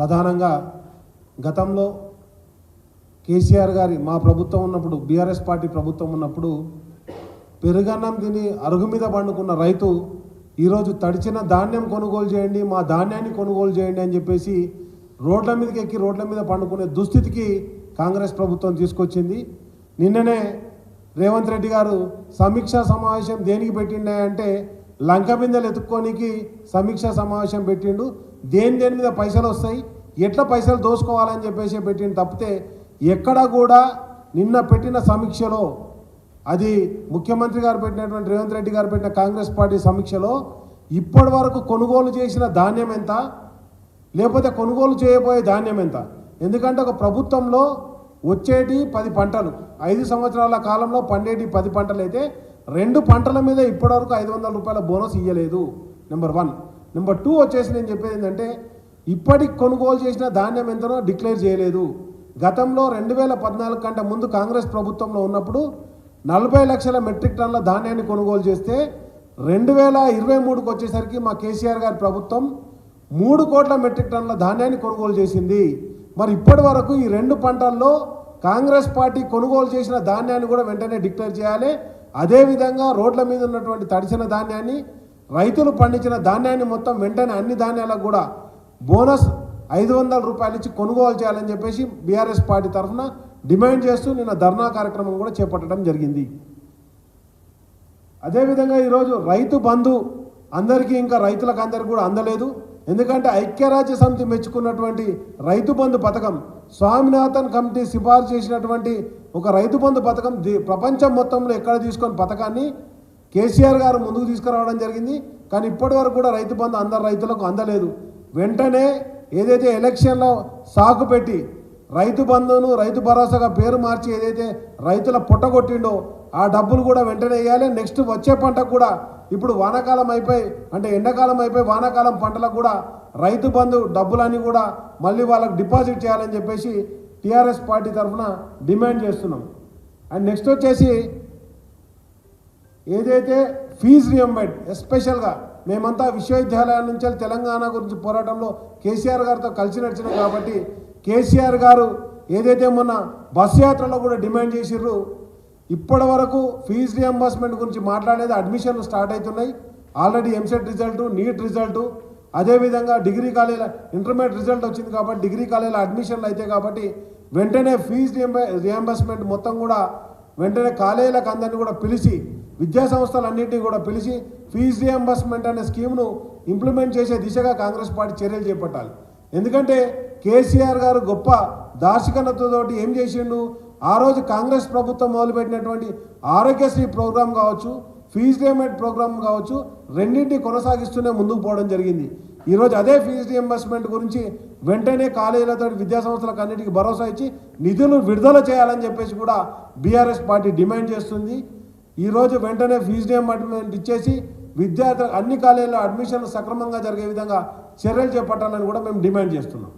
ప్రధానంగా గతంలో కేసీఆర్ గారి మా ప్రభుత్వం ఉన్నప్పుడు బీఆర్ఎస్ పార్టీ ప్రభుత్వం ఉన్నప్పుడు పెరుగన్నం తిని అరుగు మీద పండుకున్న రైతు ఈరోజు తడిచిన ధాన్యం కొనుగోలు చేయండి మా ధాన్యాన్ని కొనుగోలు చేయండి అని చెప్పేసి రోడ్ల మీదకి ఎక్కి రోడ్ల మీద పండుకునే దుస్థితికి కాంగ్రెస్ ప్రభుత్వం తీసుకొచ్చింది. నిన్ననే రేవంత్ రెడ్డి గారు సమీక్షా సమావేశం దేనికి పెట్టిండే అంటే లంక బిందెలు ఎత్తుక్కోనికి సమీక్ష సమావేశం పెట్టిండు. దేని దేని మీద పైసలు వస్తాయి? ఎట్లా పైసలు దోసుకోవాలని చెప్పేసి పెట్టిండు తప్పితే ఎక్కడ కూడా నిన్న పెట్టిన సమీక్షలో అది ముఖ్యమంత్రి గారు పెట్టినటువంటి రేవంత్ రెడ్డి గారు పెట్టిన కాంగ్రెస్ పార్టీ సమీక్షలో ఇప్పటి వరకు కొనుగోలు చేసిన ధాన్యం ఎంత? లేకపోతే కొనుగోలు చేయబోయే ధాన్యం ఎంత? ఎందుకంటే ఒక ప్రభుత్వంలో వచ్చేటి పది పంటలు. ఐదు సంవత్సరాల కాలంలో పండేటి పది పంటలు అయితే రెండు పంటల మీద ఇప్పటివరకు ఐదు వందల రూపాయల బోనస్ ఇవ్వలేదు నెంబర్ వన్. నెంబర్ టూ వచ్చేసి నేను చెప్పేది ఏంటంటే ఇప్పటికి కొనుగోలు చేసిన ధాన్యం ఎంతనో డిక్లేర్ చేయలేదు. గతంలో రెండు వేల పద్నాలుగు కంటే ముందు కాంగ్రెస్ ప్రభుత్వంలో ఉన్నప్పుడు నలభై లక్షల మెట్రిక్ టన్నుల ధాన్యాన్ని కొనుగోలు చేస్తే రెండు వేల ఇరవై మూడుకి వచ్చేసరికి మా కేసీఆర్ గారి ప్రభుత్వం మూడు కోట్ల మెట్రిక్ టన్నుల ధాన్యాన్ని కొనుగోలు చేసింది. మరి ఇప్పటి వరకు ఈ రెండు పంటల్లో కాంగ్రెస్ పార్టీ కొనుగోలు చేసిన ధాన్యాన్ని కూడా వెంటనే డిక్లేర్ చేయాలి. అదేవిధంగా రోడ్ల మీద ఉన్నటువంటి తడిసిన ధాన్యాన్ని రైతులు పండించిన ధాన్యాన్ని మొత్తం వెంటనే అన్ని ధాన్యాలకు కూడా బోనస్ ఐదు వందల రూపాయలు ఇచ్చి కొనుగోలు చేయాలని చెప్పేసి బీఆర్ఎస్ పార్టీ తరఫున డిమాండ్ చేస్తూ నిన్న ధర్నా కార్యక్రమం కూడా చేపట్టడం జరిగింది. అదేవిధంగా ఈరోజు రైతు బంధు అందరికీ ఇంకా రైతులకు అందరికీ కూడా అందలేదు. ఎందుకంటే ఐక్యరాజ్య సమితి మెచ్చుకున్నటువంటి రైతు బంధు పథకం స్వామినాథన్ కమిటీ సిఫార్సు చేసినటువంటి ఒక రైతు బంధు పథకం ప్రపంచం మొత్తంలో ఎక్కడ తీసుకొని పథకాన్ని కేసీఆర్ గారు ముందుకు తీసుకురావడం జరిగింది. కానీ ఇప్పటి వరకు కూడా రైతు బంధు అందరు రైతులకు అందలేదు. వెంటనే ఏదైతే ఎలక్షన్లో సాకు పెట్టి రైతు బంధును రైతు భరోసాగా పేరు మార్చి ఏదైతే రైతుల పుట్టగొట్టిండో ఆ డబ్బులు కూడా వెంటనే వేయాలి నెక్స్ట్ వచ్చే పంటకు కూడా ఇప్పుడు వానాకాలం అయిపోయి అంటే ఎండాకాలం అయిపోయి వానాకాలం పంటలకు కూడా రైతు బంధు డబ్బులన్నీ కూడా మళ్ళీ వాళ్ళకి డిపాజిట్ చేయాలని చెప్పేసి టీఆర్ఎస్ పార్టీ తరఫున డిమాండ్ చేస్తున్నాం. అండ్ నెక్స్ట్ వచ్చేసి ఏదైతే ఫీజు రియంబర్డ్ ఎస్పెషల్గా మేమంతా విశ్వవిద్యాలయాల నుంచి తెలంగాణ గురించి పోరాటంలో కేసీఆర్ గారితో కలిసి నడిచినాం కాబట్టి కేసీఆర్ గారు ఏదైతే మొన్న బస్ యాత్రలో కూడా డిమాండ్ చేసిర్రు ఇప్పటి వరకు ఫీజు రియంబర్స్మెంట్ గురించి మాట్లాడేది అడ్మిషన్లు స్టార్ట్ అవుతున్నాయి. Already EAMCET result NEET result అదేవిధంగా డిగ్రీ కాలేజీల ఇంటర్మీడియట్ రిజల్ట్ వచ్చింది కాబట్టి డిగ్రీ కాలేజీల అడ్మిషన్లు అయితే కాబట్టి వెంటనే ఫీజు రియంబర్స్మెంట్ మొత్తం కూడా వెంటనే కాలేజీలకు అందరినీ కూడా పిలిచి విద్యా సంస్థలన్నింటినీ కూడా పిలిచి ఫీజు రియంబర్స్మెంట్ అనే స్కీమ్ను ఇంప్లిమెంట్ చేసే దిశగా కాంగ్రెస్ పార్టీ చర్యలు చేపట్టాలి. ఎందుకంటే కేసీఆర్ గారు గొప్ప దార్శికతతోటి ఏం చేసిండు? ఆ రోజు కాంగ్రెస్ ప్రభుత్వం మొదలుపెట్టినటువంటి ఆరోగ్యశ్రీ ప్రోగ్రాం కావచ్చు ఫీజు రియంబర్స్మెంట్ ప్రోగ్రామ్ కావచ్చు రెండింటిని కొనసాగిస్తూనే ముందుకు పోవడం జరిగింది. ఈరోజు అదే ఫీజు రియంబర్స్మెంట్ గురించి వెంటనే కాలేజీలతో విద్యా సంస్థలకు అన్నిటికీ భరోసా ఇచ్చి నిధులు విడుదల చేయాలని చెప్పేసి కూడా బీఆర్ఎస్ పార్టీ డిమాండ్ చేస్తుంది. ఈరోజు వెంటనే ఫీజు రియంబర్స్మెంట్ ఇచ్చేసి విద్యార్థులు అన్ని కాలేజీల్లో అడ్మిషన్లు సక్రమంగా జరిగే విధంగా చర్యలు చేపట్టాలని కూడా మేము డిమాండ్ చేస్తున్నాం.